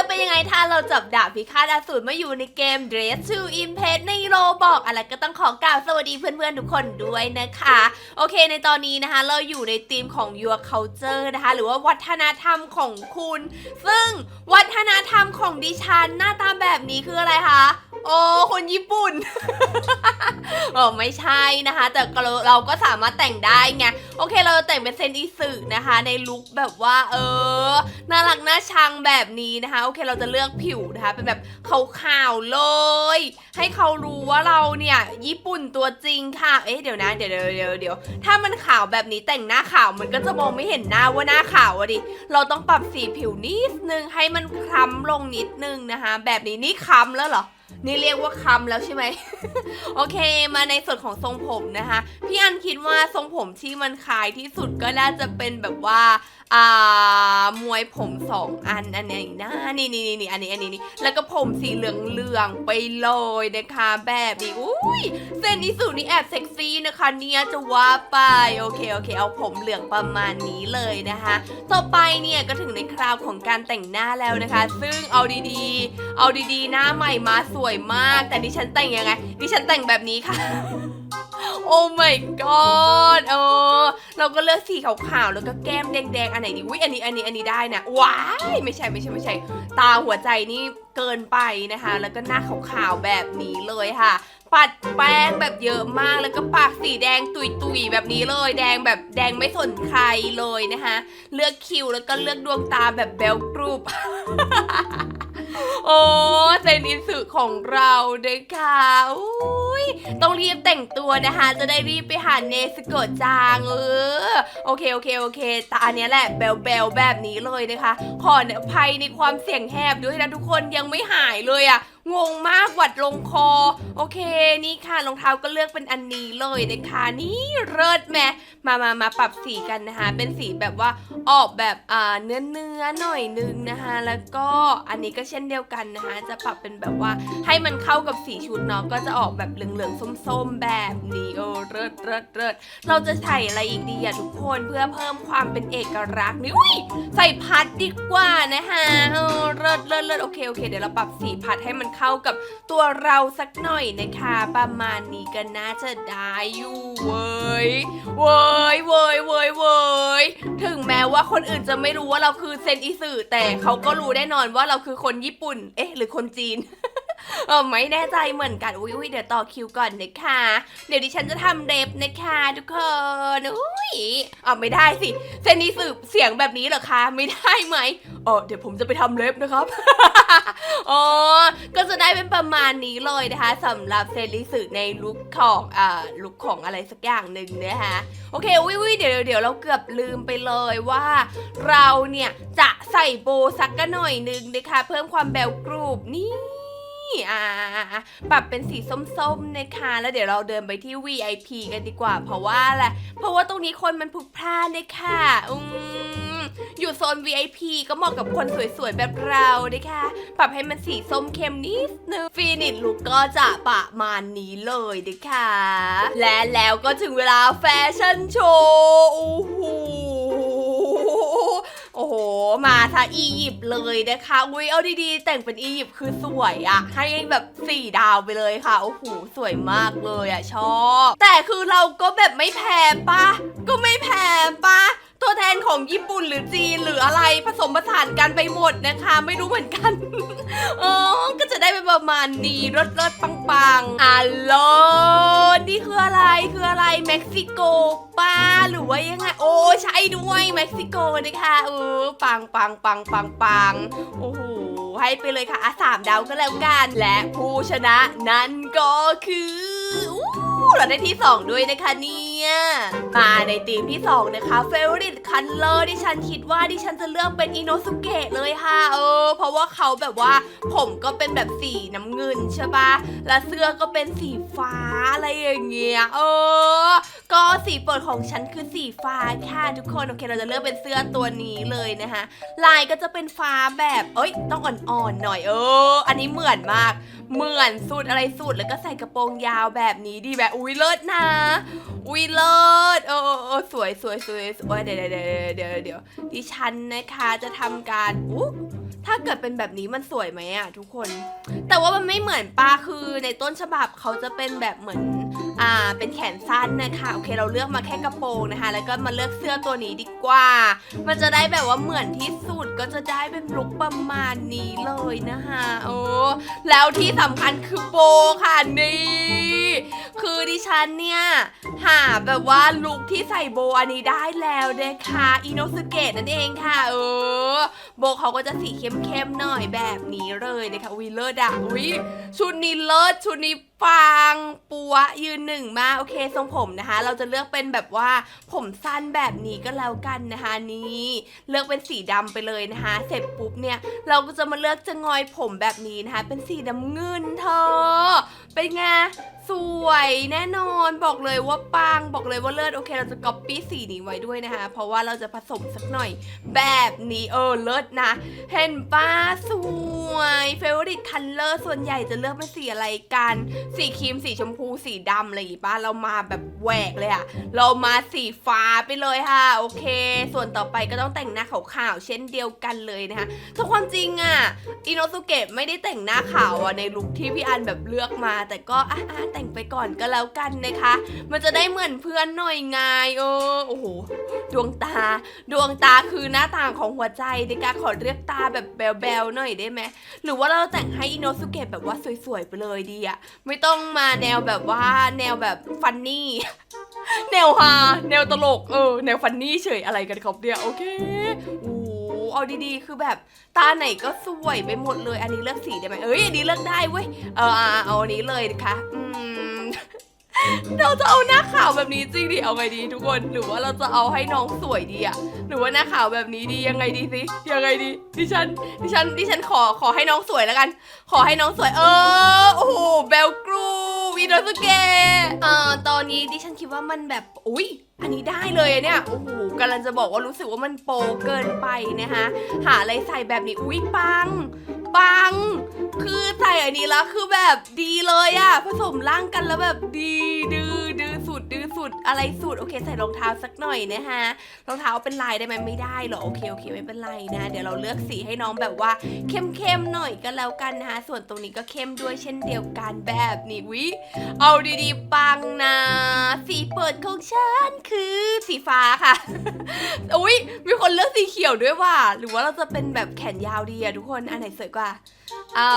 จะเป็นยังไงถ้าเราจับดาบพิฆาตอสูรมาอยู่ในเกม Dress to Impress ในโรบอกอะไรก็ต้องขอกล่าวสวัสดีเพื่อนๆ ทุกคนด้วยนะคะ โอเคในตอนนี้นะคะ เราอยู่ในธีมของ Your Culture นะคะ หรือว่าวัฒนธรรมของคุณ ซึ่งวัฒนธรรมของดิฉันหน้าตาแบบนี้คืออะไรคะ โอ้คนญี่ปุ่น เออไม่ใช่นะคะ แต่เราเราก็สามารถแต่งได้ไง โอเคเราจะแต่งเป็นเซนอิสึนะคะ ในลุคแบบว่า เออ น่ารักน่าชังแบบนี้นะคะ โอเคเราจะเลือกผิวนะคะ เป็นแบบขาวๆเลย ให้เขารู้ว่าเราเนี่ย ญี่ปุ่นตัวจริงค่ะ เอ๊ะเดี๋ยวนะ เดี๋ยวเดี๋ยวเดี๋ยวเดี๋ยวถ้ามันขาวแบบนี้แต่งหน้าขาวมันก็จะมองไม่เห็นหน้าว่าหน้าขาวอะดิ เราต้องปรับสีผิวนิดนึงให้มันคล้ำลงนิดนึงนะคะ แบบนี้นี่คล้ำแล้วเหรอ นี่เรียกว่าคำแล้วใช่ไหม โอเค มาในส่วนของทรงผมนะคะ พี่อันคิดว่าทรงผมที่มันคลายที่สุดก็น่าจะเป็นแบบว่า อ่ามวยผมสองอันอันนี้นะนี่นี่นี่อันนี้อันนี้นี่แล้วก็ผมสีเหลืองเหลืองๆไปเลยนะคะแบบนี้อุ้ยเส้นนี้สูนี่แอบเซ็กซี่นะคะเนี่ยจะว่าไปโอเคโอเคเอาผมเหลืองประมาณนี้เลยนะคะ ต่อไปเนี่ยก็ถึงในคราวของการแต่งหน้าแล้วนะคะ ซึ่งเอาดีๆ เอาดีๆ หน้าใหม่มาสวยมาก แต่ดิฉันแต่งยังไงดิฉันแต่งแบบนี้ค่ะ โอ้ my god เออ เราก็เลือกสีขาวๆแล้วก็แก้มแดงๆอันไหนดีอุ้ยอันนี้อันนี้อันนี้ได้นะว้ายไม่ใช่ไม่ใช่ไม่ใช่ ตาหัวใจนี่เกินไปนะคะ แล้วก็หน้าขาวๆแบบนี้เลยค่ะ ปัดแป้งแบบเยอะมากแล้วก็ปากสีแดงตุยๆแบบนี้เลย แดงแบบแดงไม่สนใครเลยนะคะเลือกคิ้วแล้วก็เลือกดวงตาแบบเบลกรูป โอ้เซนอินสึของเราเด้อค่ะอุ้ยต้องรีบแต่งตัวนะคะ จะได้รีบไปหาเนสโกะจางเออโอเคโอเคโอเคตาอันเนี้ยแหละเบลเบลแบบนี้เลยนะคะ ขออภัยในความเสียงแหบด้วยนะทุกคนยังไม่หายเลยอะ งงมากหวัดลงคอ โอเคนี่ค่ะรองเท้าก็เลือกเป็นอันนี้เลยนะคะนี่เลิศแม่มามามาปรับสีกันนะคะ เป็นสีแบบว่าออกแบบอ่าเนื้อเนื้อๆหน่อยนึงนะคะแล้วก็อันนี้ก็เช่นเดียวกันนะคะ จะปรับเป็นแบบว่าให้มันเข้ากับสีชุดเนาะก็จะออกแบบเหลืองๆส้มๆแบบนี้โอ้เลิศเลิศเลิศเราจะใส่อะไรอีกดีอะทุกคนเพื่อเพิ่มความเป็นเอกลักษณ์นี่อุ้ยใส่พัดดีกว่านะคะเออเลิศเลิศเลิศโอเคโอเคเดี๋ยวเราปรับสีพัดให้มันเข้ากับตัวเราสักหน่อยนะคะ ประมาณนี้ก็น่าจะได้อยู่เว้ยเว้ยเว้ยเว้ยเว้ยถึงแม้ว่าคนอื่นจะไม่รู้ว่าเราคือเซนอิสึแต่เขาก็รู้แน่นอนว่าเราคือคนญี่ปุ่น เอ๊ะ หรือคนจีน เออไม่แน่ใจเหมือนกันอุ้ยอุ้ยเดี๋ยวต่อคิวก่อนนะคะ เดี๋ยวดิฉันจะทำเล็บนะคะทุกคนอุ้ยอ่าไม่ได้สิเซนนี้สืบเสียงแบบนี้เหรอคะ ไม่ได้ไหมเออเดี๋ยวผมจะไปทำเล็บนะครับ อ๋อ ก็จะได้เป็นประมาณนี้เลยนะคะสำหรับเซนริสึในลุคของอ่าลุคของอะไรสักอย่างหนึ่งนะคะโอเควิวเดี๋ยวเดี๋ยวเราเกือบลืมไปเลยว่า เราเนี่ยจะใส่โบสักกันหน่อยหนึงนะคะ เพิ่มความแบวกรูปนี่ อ่าปรับเป็นสีส้มๆนะคะ แล้วเดี๋ยวเราเดินไปที่ VIP กันดีกว่า เพราะว่าอะไรเพราะว่าตรงนี้คนมันพลุกพล่านนะคะอืมอยู่โซน VIP ก็เหมาะกับคนสวยๆ แบบเรานะคะ ปรับให้มันสีส้มเข้มนิดนึงฟีนิชลุกก็จะประมาณนี้เลยนะคะ และแล้วก็ถึงเวลาแฟชั่นโชว์โอ้โห โอ้โห มาซะอียิปต์เลยนะคะ อุ้ยเอาดีๆ แต่งเป็นอียิปต์คือสวยอะให้แบบสี่ดาวไปเลยค่ะ โอ้โห สวยมากเลยอะชอบ แต่คือเราก็แบบไม่แพ้ปะก็ไม่แพ้ปะ ตัวแทนของญี่ปุ่นหรือจีนหรืออะไรผสมผสานกันไปหมดนะคะ ไม่รู้เหมือนกันเออก็จะได้เป็นประมาณนี้รสรสปังปังๆอัลโลนี่คืออะไรคืออะไรเม็กซิโกป้าหรือว่ายังไงโอ้ใช่ด้วยเม็กซิโกนะคะเออปังปังปังปังปังโอ้โหให้ไปเลยค่ะอะสามดาวก็แล้วกันและผู้ชนะนั้นก็คือเราได้ที่2ด้วยนะคะนี่ เนี่ยมาในทีมที่ 2 นะคะเฟเวอริตคันเลอร์ดิฉันคิดว่าดิฉันจะเลือกเป็นอิโนสุเกะเลยค่ะเออ เพราะว่าเขาแบบว่าผมก็เป็นแบบสีน้ำเงินใช่ปะและเสื้อก็เป็นสีฟ้าอะไรอย่างเงี้ยเออ ก็สีโปรดของฉันคือสีฟ้าค่ะทุกคนโอเค เราจะเลือกเป็นเสื้อตัวนี้เลยนะคะลายก็จะเป็นฟ้าแบบ เอ้ย ต้องอ่อนๆหน่อยเออ อันนี้เหมือนมาก เหมือนสูตรอะไรสูตรแล้วก็ใส่กระโปรงยาวแบบนี้ดีแบบอุ้ยเลิศนะ อุ้ยเลิศโอ้โอ้สวยสวยสวยสวยเดี๋ยวเดี๋ยวเดี๋ยวเดี๋ยวดิฉันนะคะจะทำการอู้ถ้าเกิดเป็นแบบนี้มันสวยไหมอะทุกคน แต่ว่ามันไม่เหมือนป้าคือในต้นฉบับเขาจะเป็นแบบเหมือน อ่าเป็นแขนสั้นนะคะโอเคเราเลือกมาแค่กระโปรงนะคะ แล้วก็มาเลือกเสื้อตัวนี้ดีกว่า มันจะได้แบบว่าเหมือนที่สุดก็จะได้เป็นลุคประมาณนี้เลยนะคะโอ้แล้วที่สำคัญคือโบค่ะนี่คือดิฉันเนี่ยหาแบบว่าลุคที่ใส่โบอันนี้ได้แล้วนะคะอิโนสเกะนั่นเองค่ะ เออ โบเขาก็จะสีเข้มๆหน่อยแบบนี้เลยนะคะวิเลอร์ดอะวิชุดนี้เลิศชุดนี้ ปังปัวยืนหนึ่งมาโอเคทรงผมนะคะ เราจะเลือกเป็นแบบว่าผมสั้นแบบนี้ก็แล้วกันนะคะนี่เลือกเป็นสีดำไปเลยนะคะ เสร็จปุ๊บเนี่ยเราก็จะมาเลือกจะงอยผมแบบนี้นะคะ เป็นสีดำเงินเธอ เป็นไงสวยแน่นอนบอกเลยว่าปังบอกเลยว่าเลิศโอเค เราจะก๊อปปี้สีนี้ไว้ด้วยนะคะ เพราะว่าเราจะผสมสักหน่อยแบบนี้เออเลิศนะ เห็นป้าสวยเฟเวอริตคันเลอร์ส่วนใหญ่จะเลือกเป็นสีอะไรกันสีครีมสีชมพูสีดำอะไรอย่างงี้ป้าเรามาแบบแหวกเลยอะเรามาสีฟ้าไปเลยค่ะ โอเค ส่วนต่อไปก็ต้องแต่งหน้าขาวๆเช่นเดียวกันเลยนะคะแต่ความจริงอะอิโนสุเกะไม่ได้แต่งหน้าขาวอะในลุคที่พี่อันแบบเลือกมา แต่ก็อะอะแต่งไปก่อนก็แล้วกันนะคะ มันจะได้เหมือนเพื่อนหน่อยไงเออโอ้โหดวงตา ดวงตาคือหน้าต่างของหัวใจในการขอเรียกตาแบบแบลๆหน่อยได้ไหมหรือว่าเราแต่งให้อินโนสุเกะแบบว่าสวยๆไปเลยดีอะไม่ต้องมาแนวแบบว่าแนวแบบฟันนี่ แนวฮาแนวตลกเออแนวฟันนี่เฉยอะไรกันครับเนี่ยโอเคโอ้เอาดีๆ คือแบบตาไหนก็สวยไปหมดเลย อันนี้เลือกสีได้ไหมเอ้ยอันนี้เลือกได้เว้ยเออเอาอันนี้เลยนะคะอืม เราจะเอาหน้าขาวแบบนี้จริงดิเอาไงดีทุกคนหรือว่าเราจะเอาให้น้องสวยดีอะหรือว่าหน้าขาวแบบนี้ดียังไงดีสิยังไงดีดิฉันดิฉันดิฉันขอขอให้น้องสวยแล้วกัน ขอให้น้องสวยเออโอ้โหเบลกรูวีโนสเกะเอ่อตอนนี้ดิฉันคิดว่ามันแบบอุ้ยอันนี้ได้เลยเนี่ยโอ้โหกำลังจะบอกว่ารู้สึกว่ามันโปเกินไปนะคะหาอะไรใส่แบบนี้อุ้ยปัง ปัง คือใส่อันนี้แล้วคือแบบดีเลยอะผสมร่างกันแล้วแบบดีดื้อดื้อสุดดื้อสุดอะไรสุดโอเค ใส่รองเท้าสักหน่อยนะฮะรองเท้าเป็นลายได้ไหมไม่ได้หรอโอเคโอเคไม่เป็นไรนะ เดี๋ยวเราเลือกสีให้น้องแบบว่าเข้มๆหน่อยก็แล้วกันนะคะส่วนตรงนี้ก็เข้มด้วยเช่นเดียวกันแบบนี้วิเอาดีๆปังนะ สีเปิดของฉันคือสีฟ้าค่ะอุ้ยมีคนเลือกสีเขียวด้วยว่ะหรือว่าเราจะเป็นแบบแขนยาวดีอะทุกคนอันไหนสวยกว่าอื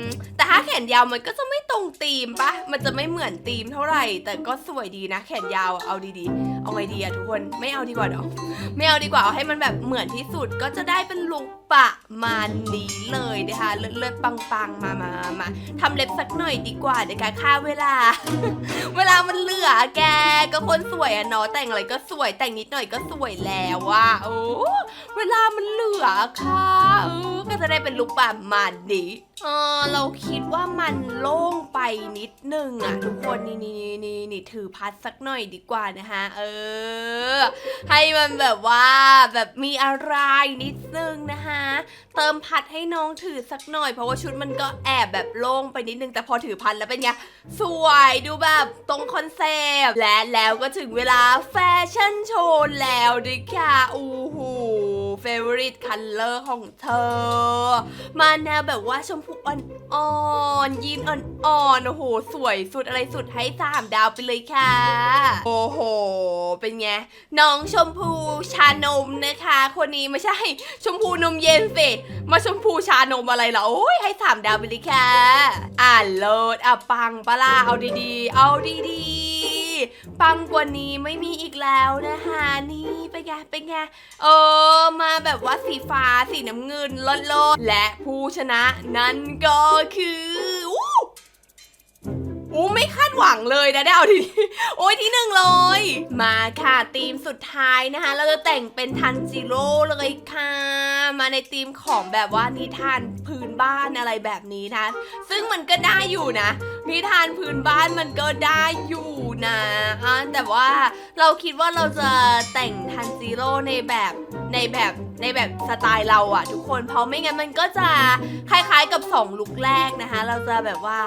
มแต่ถ้าแขนยาวมันก็จะไม่ตรงธีมปะมันจะไม่เหมือนธีมเท่าไหร่ แต่ก็สวยดีนะแขนยาวเอาดีๆ เอาไงดีอะทุกคน ไม่เอาดีกว่าเนาะ ไม่เอาดีกว่าเอาให้มันแบบเหมือนที่สุดก็จะได้เป็นลุคประมาณนี้เลยนะคะเลิศๆปังๆมามามาทำเล็บสักหน่อยดีกว่าในการฆ่าเวลา เวลามันเหลือแกก็คนสวยอะเนาะแต่งอะไรก็สวยแต่งนิดหน่อยก็สวยแล้วว่าโอ้เวลามันเหลือค่ะเออก็จะได้เป็นลุคประมาณนี้เออเราคิดว่ามันโล่งไปนิดนึงอะทุกคนนี่นี่นี่นี่นี่ถือพัดสักหน่อยดีกว่านะคะเออ ให้มันแบบว่าแบบมีอะไรนิดนึงนะคะ เติมพัดให้น้องถือสักหน่อย เพราะว่าชุดมันก็แอบแบบโล่งไปนิดนึง แต่พอถือพัดแล้วเป็นไง สวยดูแบบตรงคอนเซปต์ และแล้วก็ถึงเวลาแฟชั่นโชว์แล้วดิค่ะอู้หูเฟเวอริตคัลเลอร์ของเธอ มาแนวแบบว่าชมพูอ่อนๆยีนอ่อนๆโอ้โห สวยสุดอะไรสุดให้สามดาวไปเลยค่ะ โอ้โห เป็นไง น้องชมพูชานมนะคะ คนนี้ไม่ใช่ ชมพูนมเย็นสิ มาชมพูชานมอะไรเหรอโอ้ยให้สามดาวไปเลยค่ะ อ่านโลดอะปังปะล่ะเอาดีๆ เอาดีๆปังกว่านี้ไม่มีอีกแล้วนะคะนี่เป็นไงเป็นไงเออมาแบบว่าสีฟ้าสีน้ำเงินลดๆและผู้ชนะนั่นก็คือ อู้อู้ไม่คาดหวังเลยนะได้เอาทีโอ้ยที่หนึ่งเลย มาค่ะทีมสุดท้ายนะคะ เราจะแต่งเป็นทันจิโร่เลยค่ะ มาในทีมของแบบว่านิทานพื้นบ้านอะไรแบบนี้นะ ซึ่งมันก็ได้อยู่นะ นิทานพื้นบ้านมันก็ได้อยู่นะอะแต่ว่าเราคิดว่าเราจะแต่งทันจิโร่ในแบบในแบบ ในแบบสไตล์เราอะทุกคนเพราะไม่งั้นมันก็จะคล้ายๆกับ 2 ลุคแรกนะคะ เราจะแบบว่า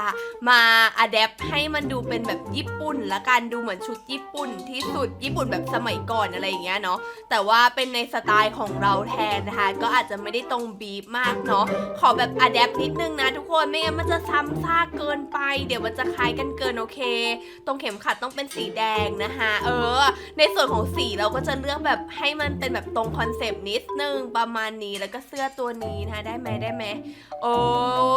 มาอัดแอปให้มันดูเป็นแบบญี่ปุ่นละกันดูเหมือนชุดญี่ปุ่นที่สุดญี่ปุ่นแบบสมัยก่อนอะไรอย่างเงี้ยเนาะแต่ว่าเป็นในสไตล์ของเราแทนนะคะ ก็อาจจะไม่ได้ตรงบีบมากเนาะขอแบบอัดแอปนิดนึงนะทุกคนไม่งั้นมันจะซ้ำซากเกินไป เดี๋ยวมันจะคล้ายกันเกินโอเค ตรงเข็มขัดต้องเป็นสีแดงนะคะเออ ในส่วนของสีเราก็จะเลือกแบบให้มันเป็นแบบตรงคอนเซปต์นิดนึงประมาณนี้แล้วก็เสื้อตัวนี้นะคะได้ไหมได้ไหมโอ้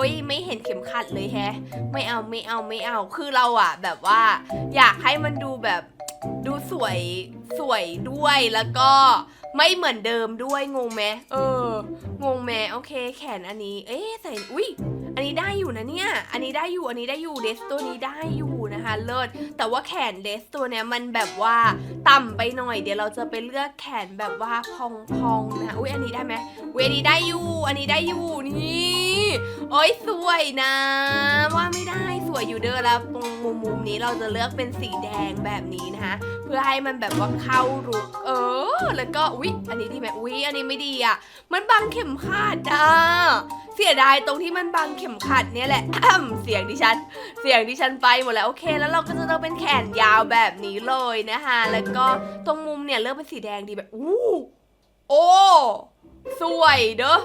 ยไม่เห็นเข็มขัดเลยแฮะ ไม่เอาไม่เอาไม่เอาคือเราอะแบบว่า อยากให้มันดูแบบ ดูสวยสวยด้วยแล้วก็ไม่เหมือนเดิมด้วยงงไหมเออ งงไหมโอเค แขนอันนี้ เอ๊ะใส่อุ้ยอันนี้ได้อยู่นะเนี่ย อันนี้ได้อยู่ อันนี้ได้อยู่เลสตัวนี้ได้อยู่นะคะเลิศ แต่ว่าแขนเลสตัวเนี้ยมันแบบว่าต่ำไปหน่อย เดี๋ยวเราจะไปเลือกแขนแบบว่าพองๆนะอุ้ยอันนี้ได้ไหมอุ้ยอันนี้ได้อยู่ อันนี้ได้อยู่นี่โอ้ยสวยนะ ว่าไม่ได้ สวยอยู่เด้อแล้วตรงมุมมุมนี้เราจะเลือกเป็นสีแดงแบบนี้นะคะเพื่อให้มันแบบว่าเข้ารุกเออ แล้วก็อุ๊ยอันนี้ดีไหมอุ๊ยอันนี้ไม่ดีอะ มันบังเข็มขัดอะเสียดายตรงที่มันบังเข็มขัดเนี่ยแหละเสียงดิฉัน เสียงดิฉันไปหมดแล้วโอเค แล้วเราก็จะต้องเป็นแขนยาวแบบนี้เลยนะคะแล้วก็ตรงมุมเนี่ยเลือกเป็นสีแดงดีแบบอู้โอ้สวยเด้อ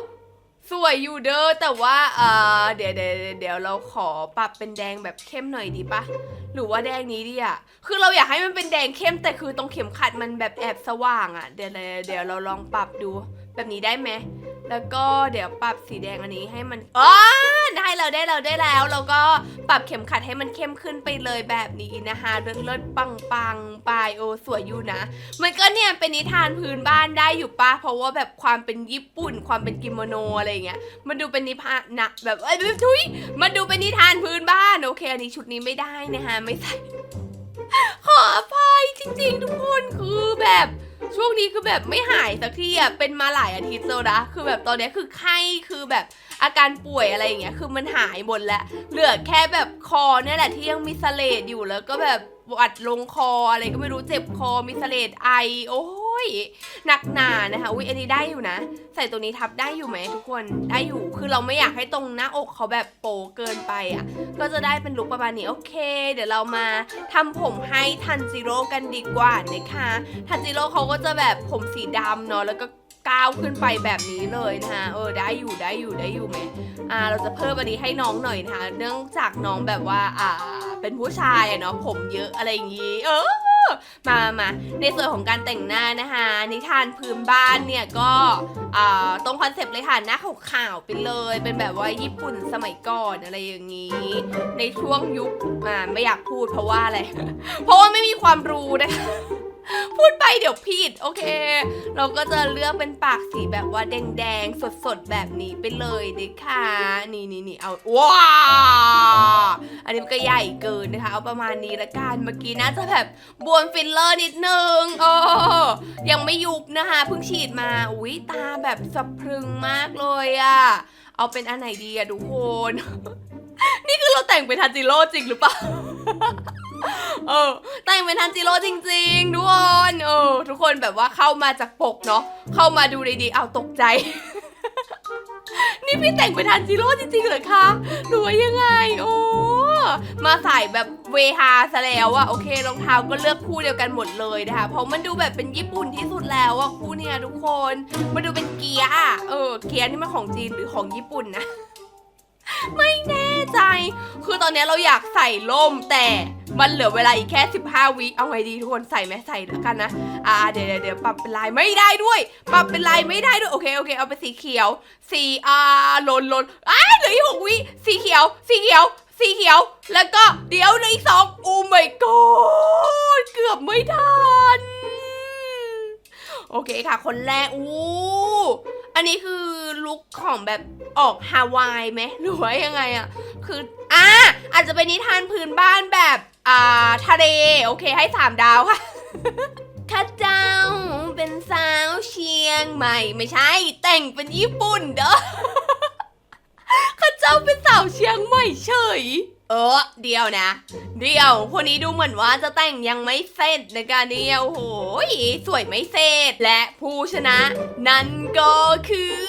สวยอยู่เด้อแต่ว่าเอ่อเดี๋ยวเดี๋ยวเดี๋ยวเราขอปรับเป็นแดงแบบเข้มหน่อยดีปะหรือว่าแดงนี้ดีอะคือเราอยากให้มันเป็นแดงเข้มแต่คือตรงเข็มขัดมันแบบแอบสว่างอะเดี๋ยวเดี๋ยวเดี๋ยวเราลองปรับดูแบบนี้ได้ไหม แล้วก็เดี๋ยวปรับสีแดงอันนี้ให้มันอ๋อได้แล้วได้แล้วได้แล้ว แล้วก็ปรับเข็มขัดให้มันเข้มขึ้นไปเลยแบบนี้นะคะเลิศเลิศปังปังปลายโอสวยอยู่นะ มันก็เนี่ยเป็นนิทานพื้นบ้านได้อยู่ปะเพราะว่าแบบความเป็นญี่ปุ่น ความเป็นกิโมโนอะไรเงี้ยมันดูเป็นนิพานนะแบบเอ้ยทุยมันดูเป็นนิทานพื้นบ้านโอเค อันนี้ชุดนี้ไม่ได้นะคะไม่ใส่ขออภัยจริงๆ ทุกคนคือแบบ ช่วงนี้คือแบบไม่หายสักทีอะเป็นมาหลายอาทิตย์แล้วนะคือแบบตอนนี้คือไข้คือแบบอาการป่วยอะไรอย่างเงี้ยคือมันหายหมดแล้วเหลือแค่แบบคอเนี่ยแหละที่ยังมีเสลดอยู่แล้วก็แบบหวัดลงคออะไรก็ไม่รู้เจ็บคอมีเสลดไอโอ้ ยหนักหนานะคะอุ้ยอันนี้ได้อยู่นะ ใส่ตัวนี้ทับได้อยู่ไหมทุกคนได้อยู่คือเราไม่อยากให้ตรงหน้าอกเขาแบบโปเกินไปอะ ก็จะได้เป็นลุคประมาณนี้โอเค เดี๋ยวเรามาทำผมให้ทันจิโร่กันดีกว่านะคะทันจิโร่เขาก็จะแบบผมสีดำเนาะแล้วก็ก้าวขึ้นไปแบบนี้เลยนะคะเออได้อยู่ได้อยู่ได้อยู่ไหมอ่าเราจะเพิ่มอันนี้ให้น้องหน่อยนะคะเนื่องจากน้องแบบว่าอ่าเป็นผู้ชายอะเนาะผมเยอะอะไรอย่างงี้ เออ มามาในส่วนของการแต่งหน้านะคะ นิทานพื้นบ้านเนี่ยก็ตรงคอนเซปต์เลยค่ะหน้าขาวๆไปเลย เป็นแบบว่าญี่ปุ่นสมัยก่อนอะไรอย่างนี้ ในช่วงยุคมาไม่อยากพูดเพราะว่าอะไร เพราะว่าไม่มีความรู้นะคะ พูดไปเดี๋ยวผิดโอเค เราก็จะเลือกเป็นปากสีแบบว่าแดงๆ สดๆ แบบนี้ไปเลยนะคะนี่นี่นี่เอาว้าอันนี้มันก็ใหญ่เกินนะคะ เอาประมาณนี้ละกันเมื่อกี้น่าจะแบบบวมฟิลเลอร์นิดนึงโอ้ยังไม่ยุบนะคะเพิ่งฉีดมาอุ้ยตาแบบสะพรึงมากเลยอะเอาเป็นอันไหนดีอะทุกคน นี่คือเราแต่งเป็นทันจิโร่จริงหรือเปล่า เออแต่งเป็นทันจิโร่จริงๆทุกคนเออทุกคนแบบว่าเข้ามาจากปกเนาะเข้ามาดูดีๆเอาตกใจ นี่พี่แต่งเป็นทันจิโร่จริงๆเหรอคะหรือว่ายังไง โอ้มาใส่แบบเวฮาซะแล้วอะโอเครองเท้าก็เลือกคู่เดียวกันหมดเลยนะคะเพราะมันดูแบบเป็นญี่ปุ่นที่สุดแล้วอะคู่เนี่ยทุกคนมันดูเป็นเกียร์เออเกียร์นี่มันของจีนหรือของญี่ปุ่นนะ ไม่แน่ ใจ คือตอนนี้เราอยากใส่ล่มแต่มันเหลือเวลาอีกแค่ 15 วิเอาไงดีทุกคนใส่ไหมใส่แล้วกันนะ อ่าเดี๋ยวเดี๋ยวปรับเป็นลายไม่ได้ด้วย ปรับเป็นลายไม่ได้ด้วย โอเคโอเคเอาไปนสีเขียว สีอ่าลนลนอ้าเหลืออีกหกวิสีเขียว สีเขียว สีเขียว แล้วก็เดี๋ยวเหลืออีกสองโอ้ my god เกือบไม่ทัน โอเคค่ะ คนแรก อู้ อันนี้คือลุคของแบบออกฮาวายไหมหรือว่ายังไงอะคือ อ่า อาจจะเป็นนิทานพื้นบ้านแบบ อ่า ทะเล โอเค ให้สามดาวค่ะข้าเจ้าเป็นสาวเชียงใหม่ ไม่ใช่ แต่งเป็นญี่ปุ่นเด้อข้าเจ้าเป็นสาวเชียงใหม่เฉย ออเดียวนะ เดียวคนนี้ดูเหมือนว่าจะแต่งยังไม่เสร็จนะคะเนี่ยโอ้โหสวยไม่เสร็จและผู้ชนะ นั่นก็คือ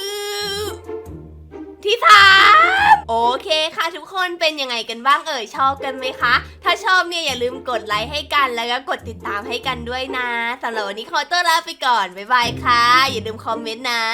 ที่สามโอเคค่ะทุกคนเป็นยังไงกันบ้างเอ่ยชอบกันไหมคะ ถ้าชอบเนี่ยอย่าลืมกดไลค์ให้กันแล้วก็กดติดตามให้กันด้วยนะสำหรับวันนี้ขอตัวลาไปก่อนบ๊ายบายค่ะ อย่าลืมคอมเมนต์นะ